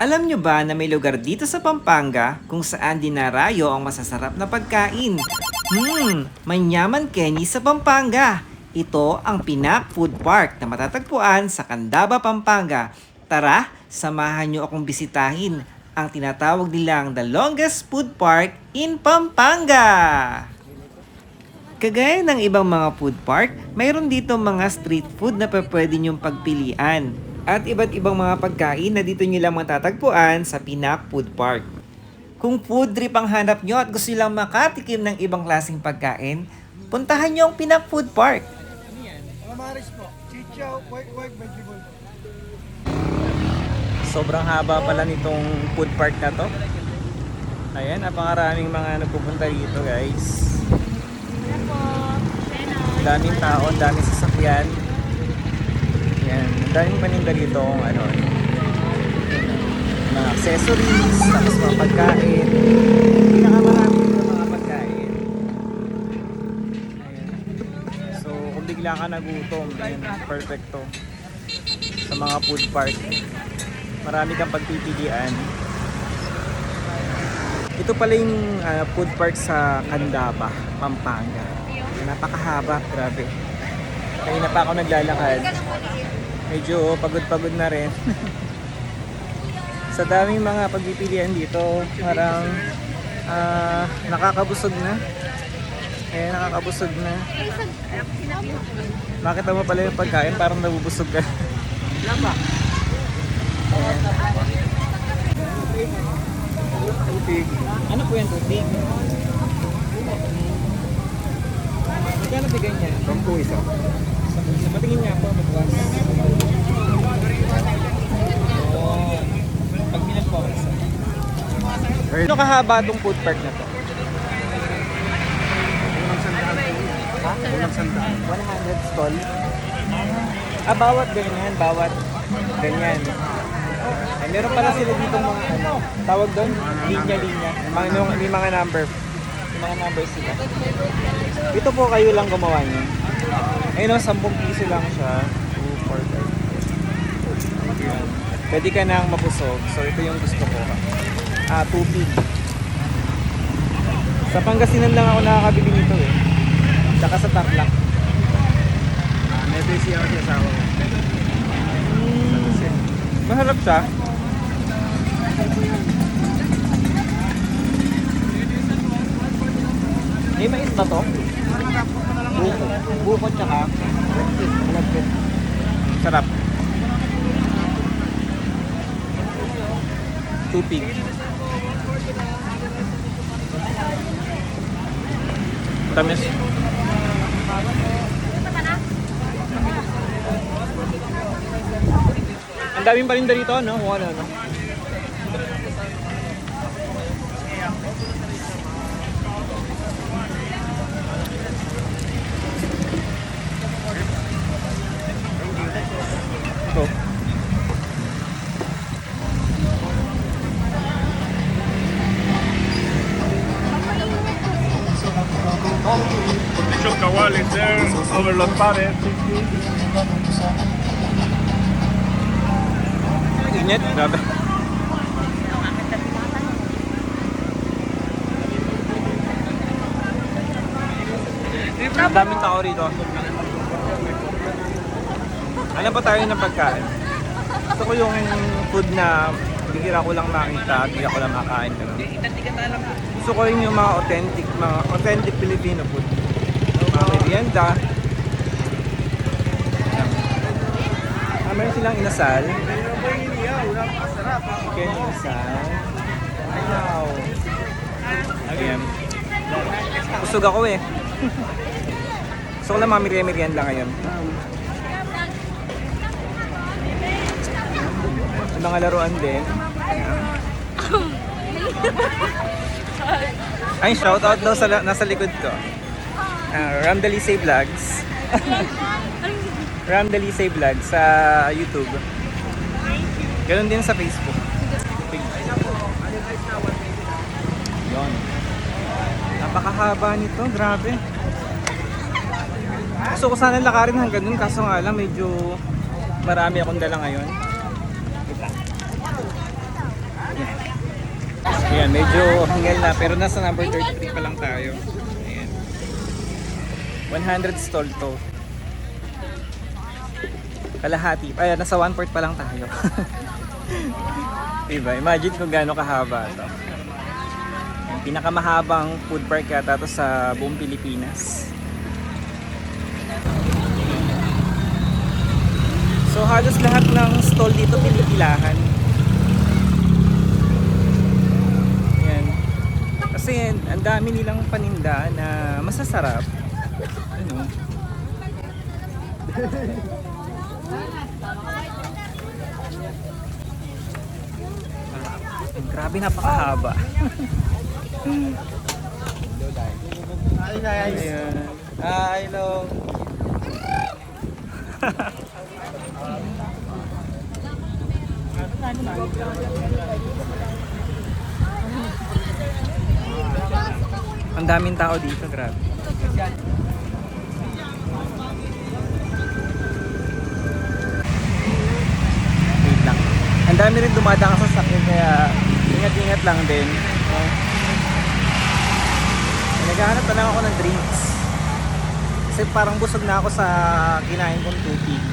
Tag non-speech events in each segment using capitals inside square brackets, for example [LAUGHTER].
Alam nyo ba na may lugar dito sa Pampanga kung saan dinarayo ang masasarap na pagkain? Hmm, Manyaman Kenny sa Pampanga. Ito ang Pinak Food Park na matatagpuan sa Candaba, Pampanga. Tara, samahan nyo akong bisitahin ang tinatawag nilang the longest food park in Pampanga. Kagaya ng ibang mga food park, mayroon dito mga street food na pwede niyong pagpilian. At iba't ibang mga pagkain na dito nyo lang matatagpuan sa Pinak Food Park. Kung food trip ang hanap nyo at gusto nyo lang makatikim ng ibang klaseng pagkain, puntahan nyo ang Pinak Food Park. Calamares po. Chichaw, white, white vegetable. Sobrang haba pala nitong food park na to. Ayan, napakaraming mga nagpupunta dito guys. Ang daming tao, daming sasakyan. Yan, ang daming paninda dito kung ano. Mga accessories, tapos mga pagkain. Pinakamarami dito mga pagkain. Ayan. So, kung bigla ka nagutom, ayan, perfecto. Sa mga food park. Marami kang pagpipilian. Ito pala yung ah, food park sa Candaba, Pampanga. Napakahaba, grabe. Kanina pa ako naglalakad. Medyo pagod-pagod na rin. sa daming mga pagpipilian dito, parang ah, nakakabusog na. Eh, nakakabusog na. Makita mo pala yung pagkain, parang nabubusog ka. Lama. Tubig. Ano po yan, tubig? Magkano bigay niya? Sampu isa. Patingin niya po, magbukas. Oh. Pag bilang po, isa. Ano kahaba itong food park na to? Ha? Unang sandaan. 100 stall? Ah, bawat ganyan, bawat ganyan. Ay, meron pala sila dito mga ano, tawag doon, linya-linya. Mga, may, mga number. May mga number sila. Ito po kayo lang gumawa niya. Ayun o, 10 piso lang siya. 2, 4, 5. Yan. Pwede ka nang mabusog. So, ito yung gusto ko. Ah, tupig. Sa Pangasinan lang ako nakakabili nito eh. Tsaka sa Tarlac. Ah, may busy ako sa asawa ko. Maharap siya. May mais ba to? Buko. Buko tsaka malagkit. Sarap. Tupig. Tamis. Ang daming parinda dito, no? Kung ano, no? Ito. Is there. Overlook Pare. Init, grabe. Ang daming tao rito. Ano pa tayo ng pagkain? Gusto ko yung food na bigira ko lang makita, bigla ko lang makain. Ganun. Gusto ko rin yung mga authentic, mga authentic Filipino food. Merienda. Ah, meron silang inasal. Chicken inasal. Wow. Again. Busog ako eh. [LAUGHS] Gusto ko lang mga merienda ngayon. May mga laruan din. Ay, shoutout daw sa nasa likod ko. Uh, Ram Dalisay Vlogs. [LAUGHS] Ram Dalisay Vlogs sa YouTube. Ganon din sa Facebook. Yun. Napakahaba nito, grabe. Gusto ko sana lakarin hanggang dun, kaso nga lang medyo marami akong dala ngayon. Ayan, medyo hingal na pero nasa number 33 pa lang tayo. Ayan. 100 stall to. Kalahati. Ay, nasa 1 fourth pa lang tayo. [LAUGHS] diba? Imagine kung gaano kahaba to. Ayan, Pinakamahabang food park yata to sa buong Pilipinas. So halos lahat ng stall dito pinipilahan. Yan. Kasi ang dami nilang paninda na masasarap. Grabe napakahaba. Ayan. Ah, hello. Ang daming tao dito, grabe. Dami rin dumadaan sa sakyan kaya ingat-ingat lang din. Oh. Naghahanap na lang ako ng drinks. Kasi parang busog na ako sa kinain kong tubig.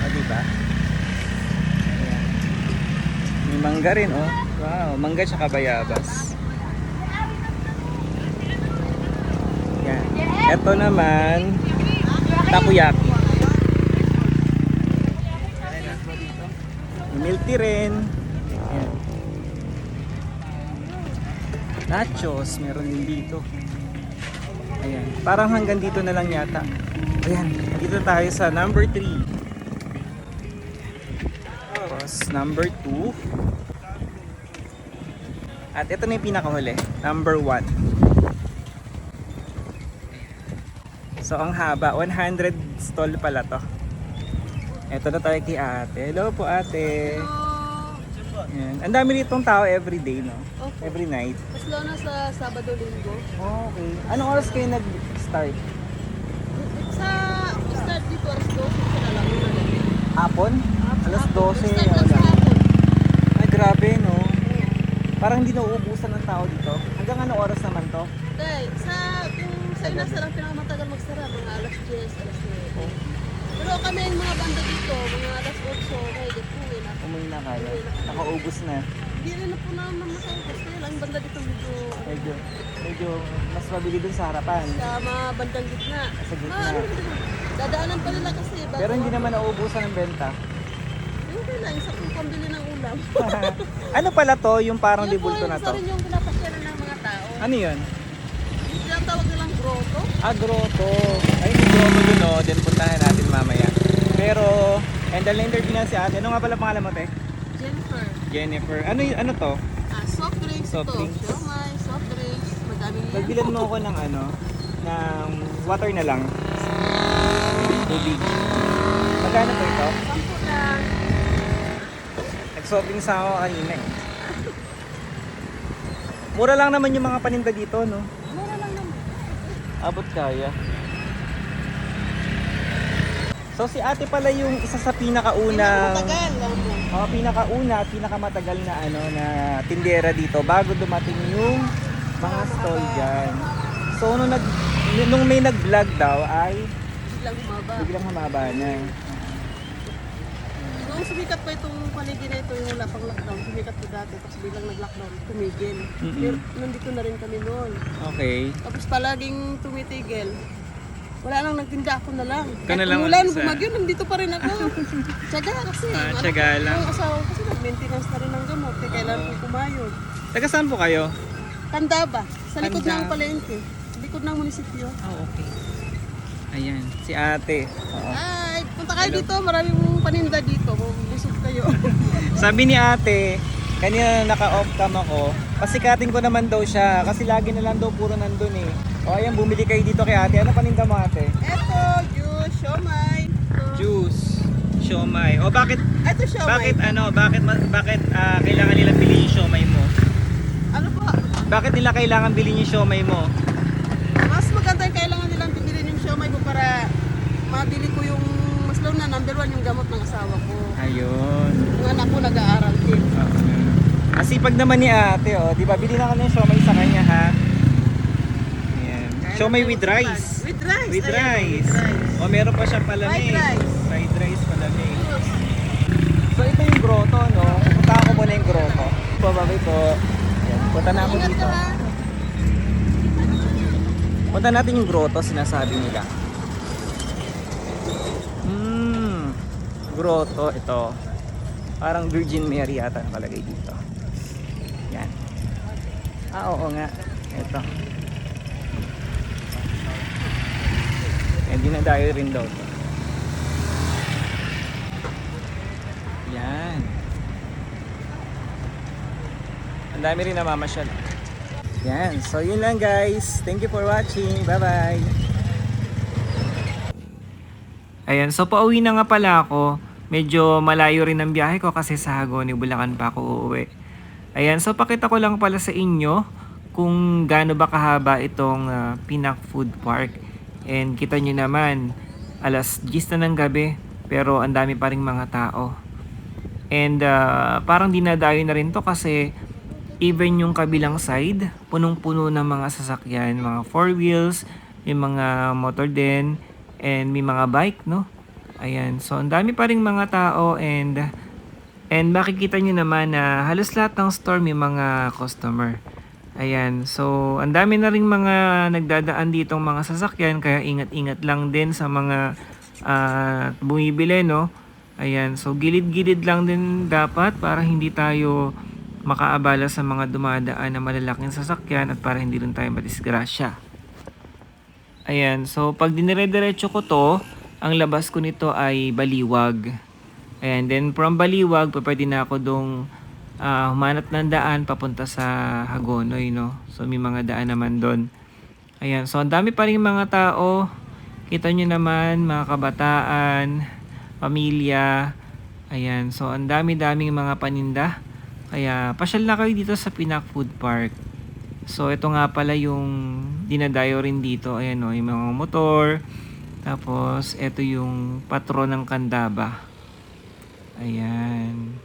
O, diba? Ayan. May mangga rin, oh. Wow, mangga tsaka bayabas. Yan. Ito naman, takoyaki. Tea rin. Yan. Nachos, meron din dito. Ayan. Parang hanggang dito na lang yata. Ayan. Dito tayo sa number 3. Tapos, number 2. At ito na yung pinakahuli. Number 1. So, ang haba. 100 stall pala to. Ito na tayo kay ate. Hello po ate. Ayan. Ang dami ditong tao every day, no? Okay. Every night. Mas lalo na sa Sabado Linggo. Okay. Anong oras kayo nag-start? Sa start dito, alas 12 siya na lang. Una lang. Hapon? Alas 12. Start lang sa hapon. Ay, grabe, no? Parang hindi nauubusan ng tao dito. Hanggang anong oras naman to? Dahil sa yung sa Inasa lang pinakamatagal magsara, mga alas 10, alas 9. Pero kami yung mga banda dito, mga alas 8, kaya dito uwi na. Umuwi na kayo. Nakaubos na. Hindi rin na po naman masaubos. Kaya lang yung banda dito medyo Medyo, medyo mas mabili dun sa harapan. sa mga bandang gitna. Sa gitna. Ah, ano, dadaanan pa nila kasi. Bago, Pero hindi naman nauubusan ng benta. Okay lang, isa kong pambili ng ulam. [LAUGHS] ano pala to? Yung parang po, libulto na isa to? rin yung pinapasyalan ng mga tao. Ano yun? Yung grotto. Ah, grotto. Ay, may grotto dun? Then puntahan natin mamaya. Pero, and the interview na si ate. Ano nga pala pangalan mo, te? Jennifer. Jennifer. Ano, y- ano to? Ah, soft drinks Soft ito. drinks. Siomay, soft drinks. Madaming yan. Magbilan mo ako ng ano, ng water na lang. Tubig. Magkano po ito? Sampo lang. Nag-soft drinks ako kanina eh. Mura lang naman yung mga paninda dito, no? Abot kaya. So si ate pala yung isa sa pinakaunang Matagal lang po. mga pinakauna at pinakamatagal na ano na tindera dito bago dumating yung mga stall dyan. So nung, nag, nung may nag-vlog daw ay Biglang humaba. biglang humaba na. Noong sumikat pa itong paligid na ito, yung wala pang lockdown, sumikat po dati, tapos biglang nag-lockdown, tumigil. Mm-mm. Pero nandito na rin kami noon. Okay. Tapos palaging tumitigil. Wala nang nagtinda ako na lang. Ka na lang umulan, sa- bumagyo, nandito pa rin ako. [LAUGHS] Tsaga kasi. Ah, anak tiyaga ko, lang. Asawa ko kasi nag-maintenance na rin ng gamot. Kaya kailangan kong kumayod. Taga saan po kayo? Tanda ba? Sa likod Tanda. ng palengke. Likod ng munisipyo. Ah, okay. Ayan, si ate. Oo. Ay, punta kayo dito. Maraming paninda dito. Busog kayo. [LAUGHS] Sabi ni ate, kanina naka-off cam ako, pasikatin ko naman daw siya kasi lagi na lang daw puro nandun eh. O ayan, bumili kayo dito kay ate. Ano paninda mo ate? Eto, juice, siomay. Juice, siomay. O bakit Ito siomay. bakit ano, bakit bakit ah, kailangan nila bilhin yung siomay mo? Ano po? Bakit nila kailangan bilhin yung siomay mo? Mas maganda yung kailangan nilang bibilin yung siomay ko para mabili ko yung lalo na number one yung gamot ng asawa ko. Ayun. Yung anak ko nag-aaral din. Oo. Asipag naman ni ate, oh. Di ba? Bili na ka ng siomay sa kanya, ha? Ayan. Siomay with rice. With rice. With ayan, rice. With rice. O, meron pa siyang palamig. Fried rice. Fried rice palamig. So, ito yung grotto, no? Punta ako muna yung grotto. Po. Ayan. Punta na ako dito. Punta natin yung grotto, sinasabi nila. Grotto ito. Parang Virgin Mary yata nakalagay dito. Yan. Ah, oo nga. Ito. Eh, dinadayo rin daw to. Yan. Ang dami rin namamasyal. Yan. So, yun lang guys. Thank you for watching. Bye-bye. Ayan, so pauwi na nga pala ako. Medyo malayo rin ang biyahe ko kasi sa Hagoni, Bulacan pa ako uuwi. Ayan, so pakita ko lang pala sa inyo kung gaano ba kahaba itong ah, Pinak Food Park. And kita nyo naman, alas 10 na ng gabi, pero ang dami pa rin mga tao. And ah, parang dinadayo na rin to kasi even yung kabilang side, punong-puno ng mga sasakyan, mga four wheels, may mga motor din, and may mga bike, no? Ayan, so ang dami pa rin mga tao and and makikita nyo naman na halos lahat ng store may mga customer. Ayan, so ang dami na rin mga nagdadaan ditong mga sasakyan kaya ingat-ingat lang din sa mga ah, bumibili, no? Ayan, so gilid-gilid lang din dapat para hindi tayo makaabala sa mga dumadaan na malalaking sasakyan at para hindi rin tayo madisgrasya. Ayan, so pag dinire-diretso ko to, ang labas ko nito ay Baliwag. And then from Baliwag, pwede na ako dong ah, humanap ng daan papunta sa Hagonoy, no? So may mga daan naman doon. Ayan, so ang dami pa rin mga tao. Kita nyo naman, mga kabataan, pamilya. Ayan, so ang dami-daming mga paninda. Kaya pasyal na kayo dito sa Pinak Food Park. So ito nga pala yung dinadayo rin dito. Ayan o, yung mga motor. Tapos ito yung patron ng Kandaba. Ayan.